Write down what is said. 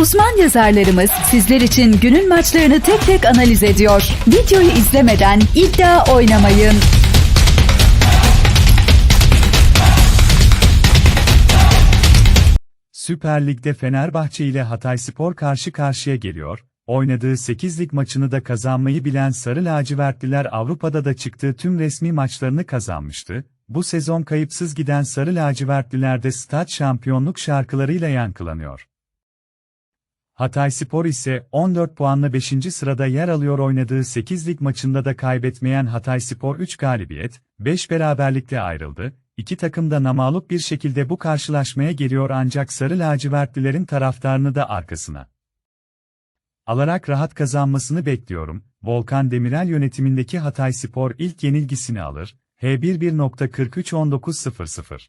Uzman yazarlarımız sizler için günün maçlarını tek tek analiz ediyor. Videoyu izlemeden iddia oynamayın. Süper Lig'de Fenerbahçe ile Hatayspor karşı karşıya geliyor. Oynadığı 8 lig maçını da kazanmayı bilen Sarı Lacivertliler Avrupa'da da çıktığı tüm resmi maçlarını kazanmıştı. Bu sezon kayıpsız giden Sarı Lacivertliler de stat şampiyonluk şarkılarıyla yankılanıyor. Hatayspor ise 14 puanla 5. sırada yer alıyor oynadığı 8 lig maçında da kaybetmeyen Hatayspor 3 galibiyet, 5 beraberlikle ayrıldı. İki takım da namalup bir şekilde bu karşılaşmaya geliyor ancak Sarı Lacivertlilerin taraftarını da arkasına alarak rahat kazanmasını bekliyorum. Volkan Demirel yönetimindeki Hatayspor ilk yenilgisini alır. H11.431900